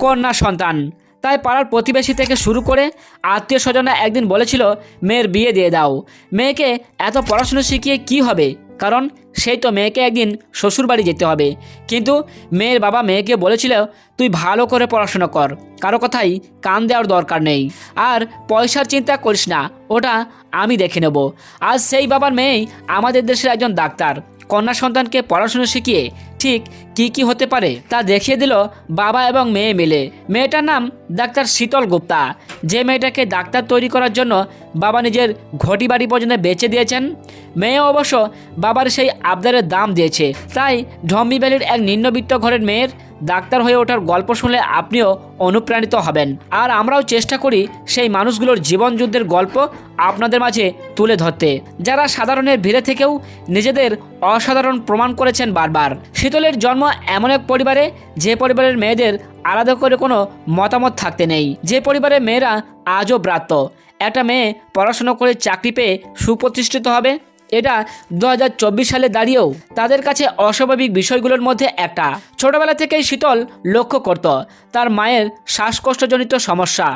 কন্যা সন্তান। তাই পাড়ার প্রতিবেশী থেকে শুরু করে আত্মীয় স্বজনরা একদিন বলেছিল, মেয়ের বিয়ে দিয়ে দাও। মেয়েকে এত পড়াশুনো শিখিয়ে কি হবে? কারণ সেই তো মেয়েকে একদিন শ্বশুরবাড়ি যেতে হবে। কিন্তু মেয়ের বাবা মেয়েকে বলেছিল, তুই ভালো করে পড়াশোনা কর। কারও কথাই কান দেওয়ার দরকার নেই। আর পয়সার চিন্তা করিস না। ওটা আমি দেখে নেব। আজ সেই বাবার মেয়েই আমাদের দেশের একজন ডাক্তার। কন্যা সন্তানকে পড়াশুনো শিখিয়ে ঠিক কি কি হতে পারে তা দেখিয়ে দিল বাবা এবং মেয়ে মিলে। মেয়েটার নাম ডাক্তার শীতল গুপ্তা। যে মেয়েটাকে ডাক্তার তৈরি করার জন্য বাবা নিজের ঘটি বাড়ি পর্যন্ত বেচে দিয়েছেন মেয়ে অবশ্য বাবার সেই আবদারের দাম দিয়েছে। তাই ঢম্বি ভ্যালির এক নিম্নবিত্ত ঘরের মেয়ের ডাক্তার হয়ে ওঠার গল্প শুনলে আপনিও অনুপ্রাণিত হবেন। আর আমরাও চেষ্টা করি সেই মানুষগুলোর জীবন যুদ্ধের গল্প আপনাদের মাঝে তুলে ধরতে। যারা সাধারণের ভিড়ে থেকেও নিজেদের অসাধারণ প্রমাণ করেছেন বারবার। শীতলের জন্ম এমন এক পরিবারে, যে পরিবারের মেয়েদের আলাদা করে কোনো মতামত থাকতে নেই। যে পরিবারের মেয়েরা আজও ব্রাত্য। একটা মেয়ে পড়াশোনা করে চাকরি পেয়ে সুপ্রতিষ্ঠিত হবে এটা দু হাজার চব্বিশ সালে দাঁড়িয়েও তাদের কাছে অস্বাভাবিক বিষয়গুলোর মধ্যে একটা। ছোটবেলা থেকেই শীতল লক্ষ্য করত, তার মায়ের শ্বাসকষ্টজনিত সমস্যা।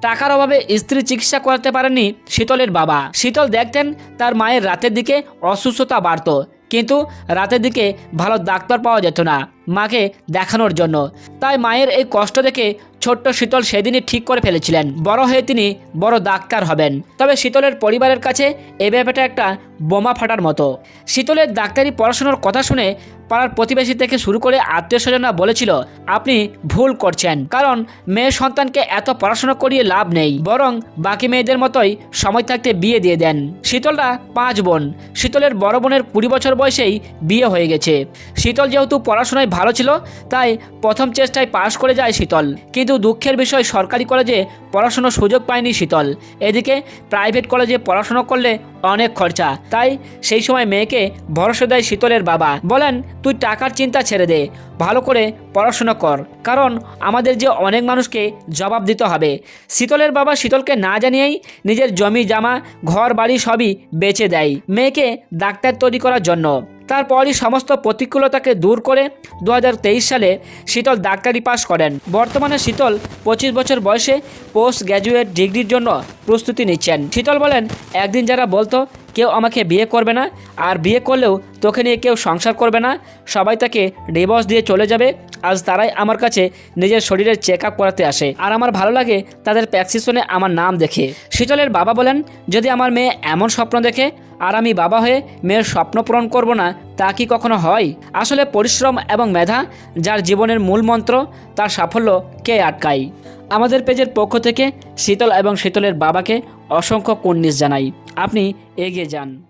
টাকার অভাবে স্ত্রী চিকিৎসা করাতে পারেনি শীতলের বাবা। শীতল দেখতেন তার মায়ের রাতের দিকে অসুস্থতা বাড়ত কিন্তু রাতের দিকে ভালো ডাক্তার পাওয়া যেত না মাকে দেখানোর জন্য। তাই মায়ের এই কষ্ট দেখে ছোট্ট শীতল সেদিনই ঠিক করে ফেলেছিলেন। বড় হয়ে তিনি বড় ডাক্তার হবেন। তবে শীতলের পরিবারের কাছে এ ব্যাপারটা একটা বোমা ফাটার মতো। শীতলের ডাক্তারি পড়াশোনার কথা শুনে পাড়ার প্রতিবেশী থেকে শুরু করে আত্মীয় স্বজনরা বলেছিল, আপনি ভুল করছেন, কারণ মেয়ে সন্তানকে এত পড়াশোনা করিয়ে লাভ নেই। বরং বাকি মেয়েদের মতোই সময় থাকতে বিয়ে দিয়ে দেন। শীতলরা পাঁচ বোন, শীতলের বড় বোনের কুড়ি বছর বয়সেই বিয়ে হয়ে গেছে। শীতল যেহেতু পড়াশোনায় ভালো ছিল, তাই প্রথম চেষ্টায় পাশ করে যায় শীতল। কিন্তু দুঃখের বিষয় সরকারি কলেজে পড়াশোনার সুযোগ পায়নি শীতল। এদিকে প্রাইভেট কলেজে পড়াশোনা করলে অনেক খরচা। তাই সেই সময় মেয়েকে ভরসা দেয় শীতলের বাবা। বলেন, তুই টাকার চিন্তা ছেড়ে দে। ভালো করে পড়াশোনা কর। কারণ আমাদের যে অনেক মানুষকে জবাব দিতে হবে। শীতলের বাবা শীতলকে না জানিয়েই নিজের জমি, জামা, ঘর, বাড়ি সবই বেচে দেয় মেয়েকে ডাক্তার তৈরি করার জন্য। তারপরই সমস্ত প্রতিকূলতাকে দূর করে দু হাজার তেইশ সালে শীতল ডাক্তারি পাশ করেন। বর্তমানে শীতল পঁচিশ বছর বয়সে পোস্ট গ্র্যাজুয়েট ডিগ্রির জন্য প্রস্তুতি নিচ্ছেন। শীতল বলেন, একদিন যারা বলতো কেউ আমাকে বিয়ে করবে না, আর বিয়ে করলেও তোকে নিয়ে কেউ সংসার করবে না। সবাই তাকে ডিভোর্স দিয়ে চলে যাবে, আজ তারাই আমার কাছে নিজের শরীরের চেক আপ করাতে আসে। আর আমার ভালো লাগে তাদের প্যাক্সিশনে আমার নাম দেখে। শীতলের বাবা বলেন, যদি আমার মেয়ে এমন স্বপ্ন দেখে, আর আমি বাবা হয়ে মেয়ের স্বপ্ন পূরণ করব না তা কি কখনো হয়? আসলে পরিশ্রম এবং মেধা, যার জীবনের মূল মন্ত্র, তার সাফল্য কে আটকায়? আমাদের পেজের পক্ষ থেকে শীতল এবং শীতলের বাবাকে অসংখ্য কুর্নিশ জানাই। আপনি এগিয়ে যান।